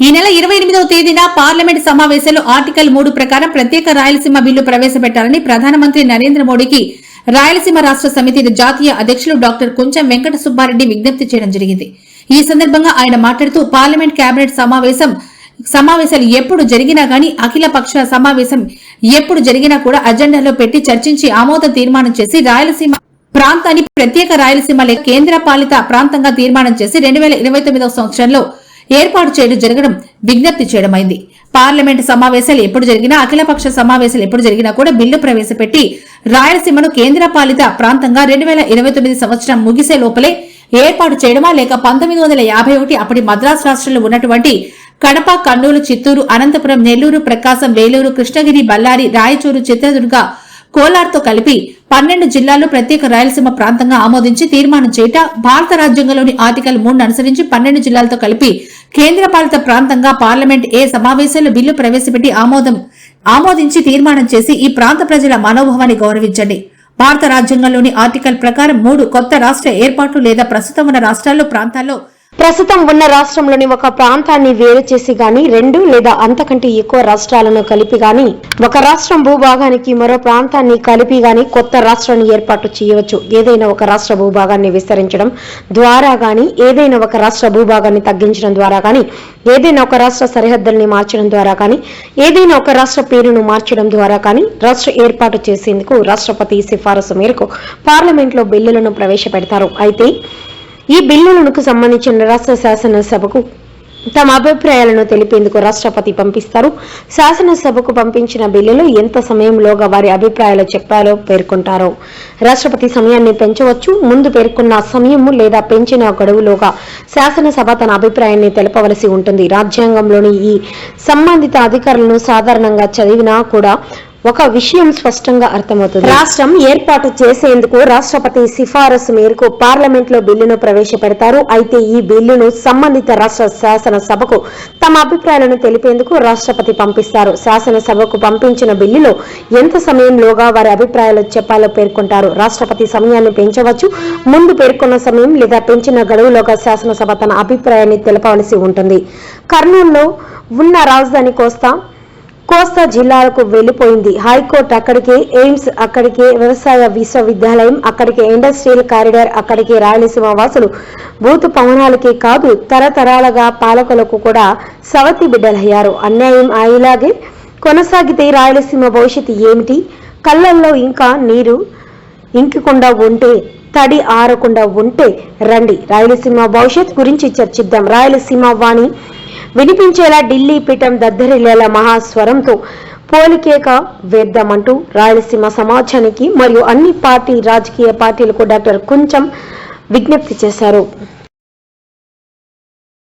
ఈ నెల ఇరవై ఎనిమిదవ తేదీన పార్లమెంట్ సమావేశంలో ఆర్టికల్ మూడు ప్రకారం ప్రత్యేక రాయలసీమ బిల్లు ప్రవేశపెట్టాలని ప్రధానమంత్రి నరేంద్ర మోడీకి రాయలసీమ రాష్ట్ర సమితి జాతీయ అధ్యక్షులు డాక్టర్ కొంచెం వెంకట సుబ్బారెడ్డి విజ్ఞప్తి చేయడం జరిగింది. ఈ సందర్భంగా ఆయన మాట్లాడుతూ పార్లమెంట్ కేబినెట్ సమావేశం సమావేశాలు ఎప్పుడు జరిగినా గాని అఖిల పక్ష సమావేశం ఎప్పుడు జరిగినా కూడా అజెండాలో పెట్టి చర్చించి ఆమోద తీర్మానం చేసి రాయలసీమ ప్రాంతాన్ని ప్రత్యేక రాయలసీమ లేక కేంద్ర పాలిత ప్రాంతంగా తీర్మానం చేసి రెండు వేల ఇరవై తొమ్మిదవ సంవత్సరంలో ఏర్పాటు చేయడం జరగడం విజ్ఞప్తి చేయడమైంది. పార్లమెంట్ సమావేశాలు ఎప్పుడు జరిగినా అఖిలపక్ష సమావేశాలు ఎప్పుడు జరిగినా కూడా బిల్లు ప్రవేశపెట్టి రాయలసీమను కేంద్ర పాలిత ప్రాంతంగా రెండు వేల ఇరవై తొమ్మిది సంవత్సరం ముగిసే లోపలే ఏర్పాటు చేయడమా లేక పంతొమ్మిది వందల యాభై ఒకటి అప్పటి మద్రాసు రాష్ట్రంలో ఉన్నటువంటి కడప కర్నూలు చిత్తూరు అనంతపురం నెల్లూరు ప్రకాశం వేలూరు కృష్ణగిరి బళ్ళారి రాయచూరు చిత్రదుర్గ కోలార్తో కలిపి పన్నెండు జిల్లాల్లో ప్రత్యేక రాయలసీమ ప్రాంతంగా ఆమోదించి తీర్మానం చేయట భారత రాజ్యాంగంలోని ఆర్టికల్ మూడు అనుసరించి పన్నెండు జిల్లాలతో కలిపి కేంద్రపాలిత ప్రాంతంగా పార్లమెంట్ ఏ సమావేశంలో బిల్లు ప్రవేశపెట్టి ఆమోదం ఆమోదించి తీర్మానం చేసి ఈ ప్రాంత ప్రజల మనోభావాన్ని గౌరవించండి. భారత రాజ్యాంగంలోని ఆర్టికల్ ప్రకారం మూడు కొత్త రాష్ట్ర ఏర్పాట్లు లేదా ప్రస్తుతం ఉన్న రాష్ట్రాల్లో ప్రాంతాల్లో ప్రస్తుతం ఉన్న రాష్ట్రంలోని ఒక ప్రాంతాన్ని వేరు చేసి గాని రెండు లేదా అంతకంటే ఎక్కువ రాష్ట్రాలను కలిపి గాని ఒక రాష్ట్రం భూభాగానికి మరో ప్రాంతాన్ని కలిపి గాని కొత్త రాష్ట్రాన్ని ఏర్పాటు చేయవచ్చు. ఏదైనా ఒక రాష్ట్ర భూభాగాన్ని విస్తరించడం ద్వారా గాని ఏదైనా ఒక రాష్ట్ర భూభాగాన్ని తగ్గించడం ద్వారా గాని ఏదైనా ఒక రాష్ట్ర సరిహద్దుల్ని మార్చడం ద్వారా కానీ ఏదైనా ఒక రాష్ట్ర పేరును మార్చడం ద్వారా కానీ రాష్ట్ర ఏర్పాటు చేసేందుకు రాష్ట్రపతి సిఫారసు మేరకు పార్లమెంట్లో బిల్లులను ప్రవేశపెడతారు. అయితే ఈ బిల్లులకు సంబంధించిన రాష్ట్ర శాసనసభకు తమ అభిప్రాయాలను తెలిపేందుకు రాష్ట్రపతి పంపిస్తారు. శాసనసభకు పంపించిన బిల్లులు ఎంత సమయంలోగా వారి అభిప్రాయాలు చెప్పాలో పేర్కొంటారు. రాష్ట్రపతి సమయాన్ని పెంచవచ్చు ముందు పేర్కొన్న సమయము లేదా పెంచిన గడువులోగా శాసనసభ తన అభిప్రాయాన్ని తెలపవలసి ఉంటుంది. రాజ్యాంగంలోని ఈ సంబంధిత అధికారులను సాధారణంగా చదివినా కూడా ఒక విషయం స్పష్టంగా అర్థమవుతుంది. రాష్ట్రం ఏర్పాటు చేసేందుకు రాష్ట్రపతి సిఫారసు మేరకు పార్లమెంట్లో బిల్లును ప్రవేశపెడతారు. అయితే ఈ బిల్లును సంబంధిత రాష్ట్ర శాసనసభకు తమ అభిప్రాయాలను తెలిపేందుకు రాష్ట్రపతి పంపిస్తారు. శాసనసభకు పంపించిన బిల్లులో ఎంత సమయంలోగా వారి అభిప్రాయాలు చెప్పాలో పేర్కొంటారు. రాష్ట్రపతి సమయాన్ని పెంచవచ్చు. ముందు పేర్కొన్న సమయం లేదా పెంచిన గడువులోగా శాసనసభ తన అభిప్రాయాన్ని తెలపవలసి ఉంటుంది. కర్నూలులో ఉన్న రాజధాని కోస్తా కోస్తా జిల్లాలకు వెళ్ళిపోయింది హైకోర్టు అక్కడికే ఎయిమ్స్ అక్కడికే వ్యవసాయ విశ్వవిద్యాలయం అక్కడికే ఇండస్ట్రియల్ కారిడార్ అక్కడికే రాయలసీమ వాసులు బూత్ పవనాలకే కాదు తరతరాలుగా పాలకులకు కూడా సవతి బిడ్డలయ్యారు. అన్యాయం ఇలాగే కొనసాగితే రాయలసీమ భవిష్యత్తు ఏమిటి? కళ్ళల్లో ఇంకా నీరు ఇంకకుండా ఉంటే తడి ఆరకుండా ఉంటే రండి. రాయలసీమ భవిష్యత్ గురించి చర్చిద్దాం. రాయలసీమ వాణి వినిపించేలా ఢిల్లీ పీఠం దద్దరిల్లేలా మహాస్వరంతో పోలికేక వేద్దామంటూ రాయలసీమ సమాజానికి మరియు అన్ని పార్టీ రాజకీయ పార్టీలకు డాక్టర్ కొంచెం విజ్ఞప్తి చేశారు.